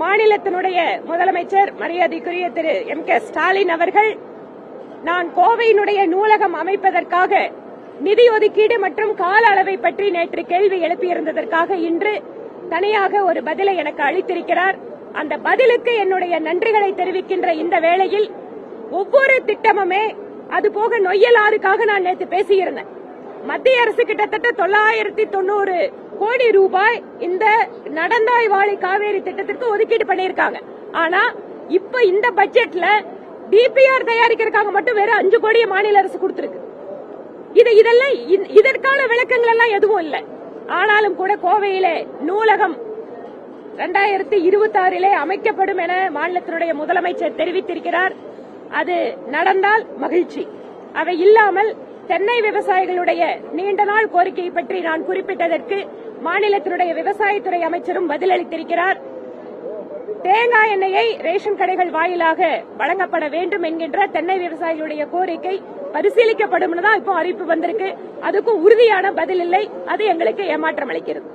மாநிலத்தினுடைய முதலமைச்சர் மரியாதைக்குரிய திரு எம் கே ஸ்டாலின் அவர்கள் நான் கோவையினுடைய நூலகம் அமைப்பதற்காக நிதி ஒதுக்கீடு மற்றும் கால அளவை பற்றி நேற்று கேள்வி எழுப்பியிருந்ததற்காக இன்று தனியாக ஒரு பதிலை எனக்கு அளித்திருக்கிறார். அந்த பதிலுக்கு என்னுடைய நன்றிகளை தெரிவிக்கின்ற இந்த வேளையில் ஒவ்வொரு திட்டமுமே அதுபோக நொய்யலாறுக்காக நான் நேற்று பேசியிருந்தேன். மத்திய அரசு கிட்டத்தட்ட தொள்ளாயிரத்தி தொண்ணூறு கோடி ரூபாய் இந்த நடந்தாய் வாழி காவேரி திட்டத்திற்கு ஒதுக்கீடு பண்ணியிருக்காங்க. ஆனா இப்ப இந்த பட்ஜெட்ல டிபிஆர் தயாரிக்கிறதுக்காக மட்டும் வேற அஞ்சு கோடியை மாநில அரசு கொடுத்திருக்கு. இது இதெல்லாம் இதற்கான விளக்கங்கள் எல்லாம் எதுவும் இல்லை. ஆனாலும் கூட கோவையிலே நூலகம் இரண்டாயிரத்தி இருபத்தி ஆறிலே அமைக்கப்படும் என மாநிலத்தினுடைய முதலமைச்சர் தெரிவித்திருக்கிறார். அது நடந்தால் மகிழ்ச்சி. அவை இல்லாமல் தென்னை விவசாயிகளுடைய நீண்ட நாள் கோரிக்கையை பற்றி நான் குறிப்பிட்டதற்கு மாநிலத்தினுடைய விவசாயத்துறை அமைச்சரும் பதிலளித்திருக்கிறார். தேங்காய் எண்ணெயை ரேஷன் கடைகள் வாயிலாக வழங்கப்பட வேண்டும் என்கின்ற தென்னை விவசாயிகளுடைய கோரிக்கை பரிசீலிக்கப்படும் தான் இப்போ அறிவிப்பு வந்திருக்கு. அதுக்கும் உறுதியான பதில் இல்லை. அது எங்களுக்கு ஏமாற்றம் அளிக்கிறது